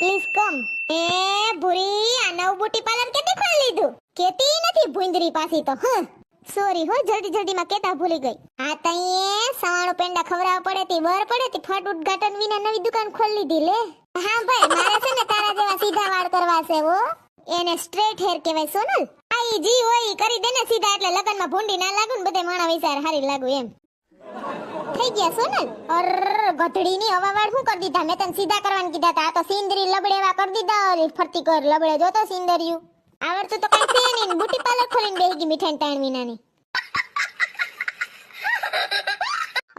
Please come એ ભૂરી, આ નવ બુટી પાર્લર કેતે ખોલી લીધું? કેતી નથી ભૂંદરી પાસી તો, હ. સોરી હો, જલ્દી જલ્દી માં કેતા ભૂલી ગઈ. આ તઈએ સવાણો પેંડા ખવડાવવા પડે તી બર પડે તી ફટ ઉદઘાટન વિના નવી દુકાન ખોલી લીધી, લે. હા, ભાઈ, મારે છે ને તારા જેવા સીધા વાળ કરવા છે, હો. એને સ્ટ્રેટ હેર કહેવાય, સોનલ. આઈ જી હોય કરી દે ને સીધા, એટલે લગનમાં ભૂંડી ના લાગુ ને બધે માણા વિચાર, હારી લાગુ એમ. થઈ ગયા સોનલ અર ગધડી ની હવા વાળ શું કરી દીધા? મેં તને સીધા કરવાનું કીધા તા. તો સિંદરી લબડેવા કરી દીધા ઓલી ફરતી કર લબડે. જો તો સિંદરિયું આવડતું તો કઈ છે નહીં. બુટી પાર્લર ખોલીને બેહી ગઈ મીઠાઈ તાણ વિનાની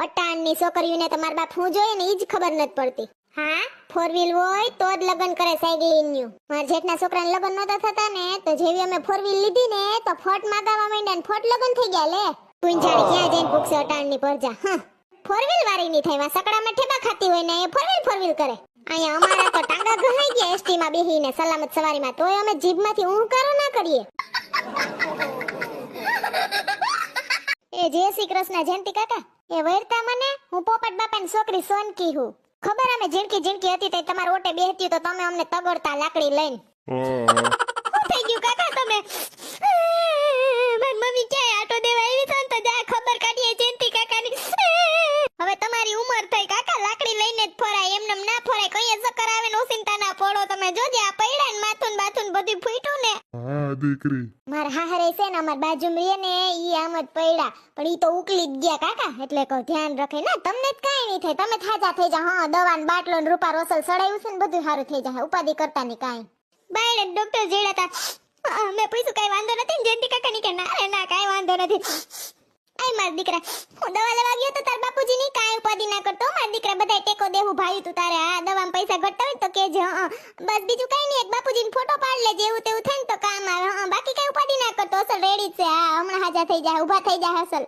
અટાણની છોકરીઓને તો મારા બાપ હું જોઈએ ને એ જ ખબર નથી પડતી. હા? ફોર વ્હીલ હોય તો જ લગન કરે સાયકલિંગનું મારા જેઠના છોકરાને લગન નહોતા થતા ને, તો જેવી અમે ફોર વ્હીલ લીધી ને, તો ફોટ માગાવા માંડ્યા ને ફોટ લગન થઈ ગયા લે. તું જાણે ક્યાં જઈને ભૂખશે અટાણની પરજા? હા. ફોર વ્હીલ વાળી ની થાય સકડામાં ઠેબા ખાતી હોય ને એ ફોર વ્હીલ ફોર વ્હીલ કરે. અહીંયા અમારા તો ટાંગા ઘહાઈ ગયા એસટી માં બેહીને સલામત સવારીમાં. તોય અમે જીભમાંથી ઊં કરો ના કરીએ. એ જય શ્રી કૃષ્ણ જયંતી કાકા. એ વૈરતા મને હું પોપટ બાપાની છોકરી સોનકી હું. ખબર અમે ઝીણકી ઝીણકી હતી તે તમારા ઓટે બેહતી તો તમે અમને તગડતા લાકડી લઈને. થઈ ગયું કાકા? માથું ને બાથું ને બધું ફૂટ્યું ને? હા દીકરી. મારા હાહરે છે ને અમાર બાજુમાં રહે ને ઈ આમ જ પૈડા પણ ઈ તો ઉકલી જ ગયા કાકા એટલે કહું ધ્યાન રાખે. ને તમને જ કાંઈ નહીં થાય. તમે થાજા થઈ જા હા દવા ને બાટલો ને રૂપા રોસલ સડાયું છે ને બધું સારું થઈ જાય. ઉપાધિ કરતા નહીં કાંઈ. બાયડે ડોક્ટર જેડા તા અ, મેં પૂછ્યું કઈ વાંધો નથી ને જયંતી કાકા ની કે ના રે ના કાંઈ વાંધો નથી. આય માર દીકરા હું દવા લેવા ગયો તો તાર બાપુજી ની કાંઈ ઉપાધિ ના કરતો. માર દીકરા બધાય ટેકો દેવું ભાઈ તું તારે. આ દવામાં પૈસા ઘટતા હોય ને તો કેજે હં. બસ બીજું કઈ નહીં, એક બાપુજી ને ફોટો પાડ લેજે, એવું તેવું થાય ને તો કામ આવે, હા. બાકી કઈ ઉપાડી ના કરતો, અસલ રેડી છે હા હમણાં હાજા થઈ જાય ઊભા થઈ જાય અસલ